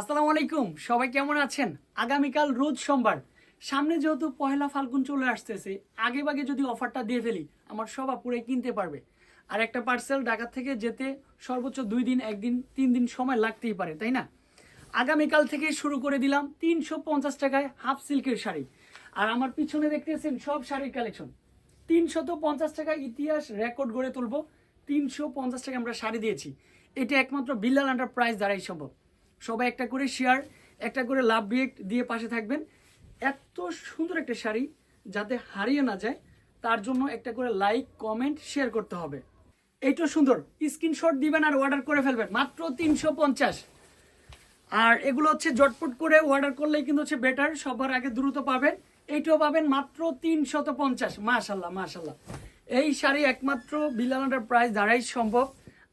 আসসালামু আলাইকুম, সবাই কেমন আছেন? আগামীকাল রোজ সোমবার। সামনে যেহেতু পহেলা ফাল্গুন চলে আসতেছে, আগে ভাগে যদি অফারটা দিয়ে ফেলি, আমার সব আপুরাই কিনতে পারবে। আর একটা পার্সেল ঢাকা থেকে যেতে সর্বোচ্চ দুই দিন, একদিন, তিন দিন সময় লাগতেই পারে, তাই না? আগামীকাল থেকে শুরু করে দিলাম তিনশো পঞ্চাশ টাকায় হাফ সিল্কের শাড়ি। আর আমার পিছনে দেখতেছেন সব শাড়ির কালেকশন তিনশত পঞ্চাশ টাকা ইতিহাস রেকর্ড গড়ে তুলবো, তিনশো পঞ্চাশ টাকা আমরা শাড়ি দিয়েছি। এটা একমাত্র বিল্লাল আন্ডার প্রাইস দ্বারাই সম্ভব। সবাই একটা করে শেয়ার একটা করে লাভ রিয়েক্ট দিয়ে পাশে থাকবেন। এত সুন্দর একটা শাড়ি, যাতে হারিয়ে না যায়, তার জন্য একটা করে লাইক কমেন্ট শেয়ার করতে হবে। এইটা সুন্দর স্ক্রিনশট দিবেন আর অর্ডার করে ফেলবেন, মাত্র তিনশো পঞ্চাশ। আর এগুলো হচ্ছে জটপট করে অর্ডার করলেই কিন্তু হচ্ছে বেটার সবার আগে দ্রুত পাবেন। এইটাও পাবেন মাত্র তিনশত পঞ্চাশ। মাশাল্লাহ মাশাল্লাহ এই শাড়ি একমাত্র বিলানাটার প্রাইস দ্বারাই সম্ভব।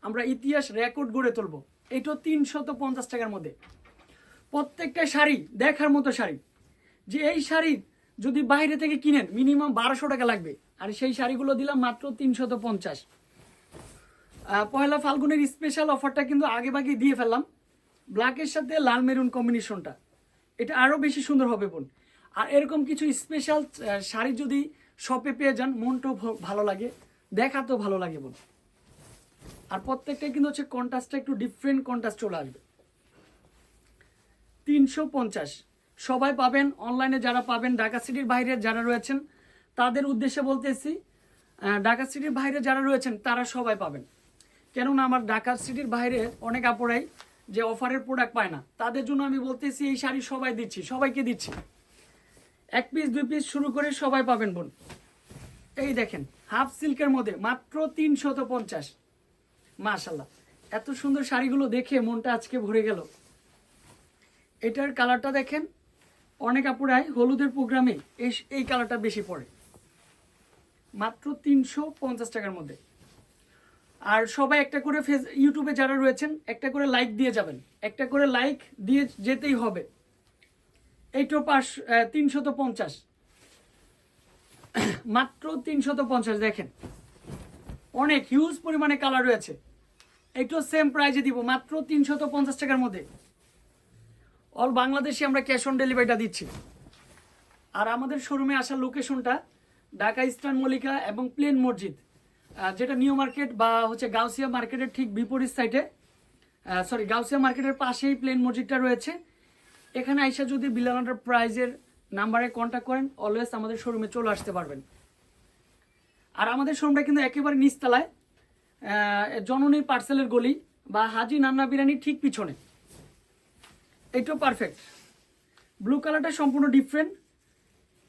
আমরা ইতিহাস রেকর্ড গড়ে তুলবো। এইটাও তিনশত পঞ্চাশ টাকার মধ্যে। প্রত্যেকটা শাড়ি, দেখার মতো শাড়ি। যে এই শাড়ি যদি বাইরে থেকে কিনেন, মিনিমাম বারোশো টাকা লাগবে। আর সেই শাড়িগুলো দিলাম মাত্র তিনশত পঞ্চাশ। পয়লা ফাল্গুনের স্পেশাল অফারটা কিন্তু আগে ভাগে দিয়ে ফেললাম। ব্ল্যাকের সাথে লাল মেরুন কম্বিনেশনটা এটা আরও বেশি সুন্দর হবে বোন। আর এরকম কিছু স্পেশাল শাড়ি যদি শপে পেয়ে যান, মনটাও ভালো লাগে। দেখাতেও ভালো লাগে বোন। আর প্রত্যেকটা কিন্তু হচ্ছে কন্ট্রাস্টটা একটু ডিফারেন্ট কন্ট্রাস্ট চলে আসবে। তিনশো পঞ্চাশ। সবাই পাবেন অনলাইনে যারা পাবেন, ঢাকা সিটির বাইরে যারা রয়েছেন, তাদের উদ্দেশ্যে বলতেছি ঢাকা সিটির বাইরে যারা রয়েছেন, তারা সবাই পাবেন। কেননা আমার ঢাকা সিটির বাইরে অনেক আপুরাই যে অফারের প্রোডাক্ট পায় না, তাদের জন্য আমি বলতেছি, এই শাড়ি সবাই দিচ্ছি, সবাইকে দিচ্ছি। এক পিস দুই পিস শুরু করে সবাই পাবেন বোন। এই দেখেন হাফ সিল্কের মধ্যে মাত্র তিনশত পঞ্চাশ। মাশাল্লাহ এত সুন্দর শাড়িগুলো দেখে মনটা আজকে ভরে গেল। এটার কালারটা দেখেন, অনেক আপুরাই হলুদের প্রোগ্রামে এই এই কালারটা বেশি পড়ে মাত্র তিনশো পঞ্চাশ টাকার মধ্যে। আর সবাই একটা করে ফেস, ইউটিউবে যারা রয়েছেন, একটা করে লাইক দিয়ে যাবেন। একটা করে লাইক দিয়ে যেতেই হবে। এইটো পাঁচ তিনশত পঞ্চাশ। মাত্র তিনশত পঞ্চাশ, দেখেন। অনেক হিউজ পরিমাণে কালার রয়েছে। এইটাও সেম প্রাইজে দিব, মাত্র তিনশত পঞ্চাশ টাকার মধ্যে। অল বাংলাদেশে আমরা ক্যাশ অন ডেলিভারিটা দিচ্ছি। আর আমাদের শোরুমে আসার লোকেশনটা ঢাকা ইস্টার্ন মল্লিকা এবং প্লেন মসজিদ যেটা নিউ মার্কেট বা হচ্ছে গাউসিয়া মার্কেটের ঠিক বিপরীত সাইডে সরি গাউসিয়া মার্কেটের পাশেই প্লেন মসজিদটা রয়েছে। এখানে আইসা যদি বিলানাটার প্রাইজের নাম্বারে কন্ট্যাক্ট করেন অলওয়েজ আমাদের শোরুমে চলে আসতে পারবেন। আর আমাদের শোরুমটা কিন্তু একেবারে নিচতলায়। জননী পার্সেলের গলি বা হাজি নান্না বিরিয়ানির ঠিক পিছনে। এটাও পারফেক্ট ব্লু কালারটা সম্পূর্ণ ডিফারেন্ট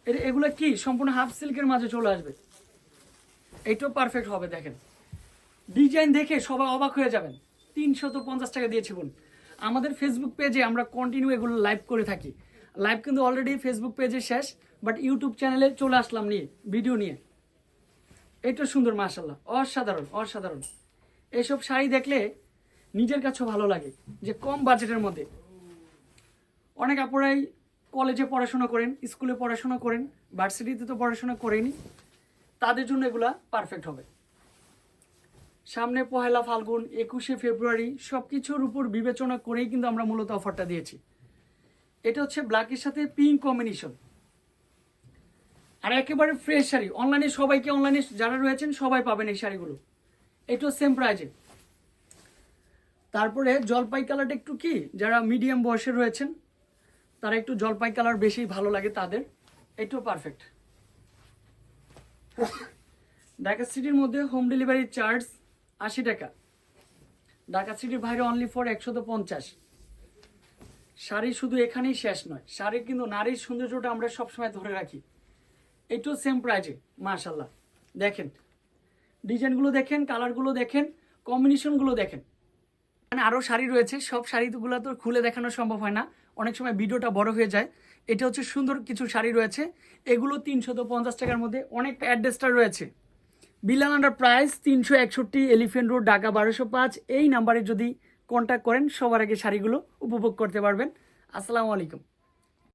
এর, এগুলো কি? সম্পূর্ণ হাফ সিল্কের মাঝে চলে আসবে। এইটাও পারফেক্ট হবে, দেখেন। ডিজাইন দেখে সবাই অবাক হয়ে যাবেন। তিনশত পঞ্চাশ টাকা দিয়েছি বোন আমাদের ফেসবুক পেজে আমরা কন্টিনিউ এগুলো লাইভ করে থাকি। লাইভ কিন্তু অলরেডি ফেসবুক পেজে শেষ বাট ইউটিউব চ্যানেলে চলে আসলাম নিয়ে ভিডিও নিয়ে। এটা সুন্দর মাশাল্লাহ অসাধারণ অসাধারণ। এসব শাড়ি দেখলে নিজের কাছেও ভালো লাগে যে কম বাজেটের মধ্যে। অনেক আপুরাই কলেজে পড়াশোনা করেন, স্কুলে পড়াশোনা করেন, ভার্সিটিতে তো পড়াশোনা করেনি, তাদের জন্য এগুলা পারফেক্ট হবে। সামনে পহেলা ফাল্গুন, একুশে ফেব্রুয়ারি সব কিছুর উপর বিবেচনা করেই কিন্তু আমরা মূলত অফারটা দিয়েছি। এটা হচ্ছে ব্ল্যাকের সাথে পিঙ্ক কম্বিনেশন আর একেবারে ফ্রেশ শাড়ি। অনলাইনে সবাইকে অনলাইনে যারা রয়েছেন, সবাই পাবেন এই শাড়িগুলো। এটাও সেম প্রাইজে তারপরে জলপাই কালারটা একটু কি, যারা মিডিয়াম বয়সে রয়েছেন, তারা একটু জলপাই কালার বেশি ভালো লাগে তাদের। এটাও পারফেক্ট ঢাকা সিটির মধ্যে হোম ডেলিভারি চার্জ আশি টাকা। ঢাকা সিটির বাইরে অনলি ফর একশত পঞ্চাশ। শাড়ি শুধু এখানেই শেষ নয়। শাড়ির কিন্তু নারীর সৌন্দর্যটা আমরা সবসময় ধরে রাখি। এটাও সেম প্রাইজে মাশাল্লাহ দেখেন, ডিজাইনগুলো দেখেন, কালারগুলো দেখেন কম্বিনেশনগুলো দেখেন। মানে আরও শাড়ি রয়েছে, সব শাড়িগুলো তো খুলে দেখানো সম্ভব হয় না। অনেক সময় ভিডিওটা বড় হয়ে যায়। এটা হচ্ছে সুন্দর কিছু শাড়ি রয়েছে। এগুলো তিনশত পঞ্চাশ টাকার মধ্যে অনেক অ্যাড্রেসটা রয়েছে। বিলাল আন্ডার প্রাইস তিনশো একষট্টি এলিফেন্ট রোড ঢাকা বারোশো পাঁচ। এই নাম্বারে যদি কন্ট্যাক্ট করেন, সবার আগে শাড়িগুলো উপভোগ করতে পারবেন। আসসালামু আলাইকুম।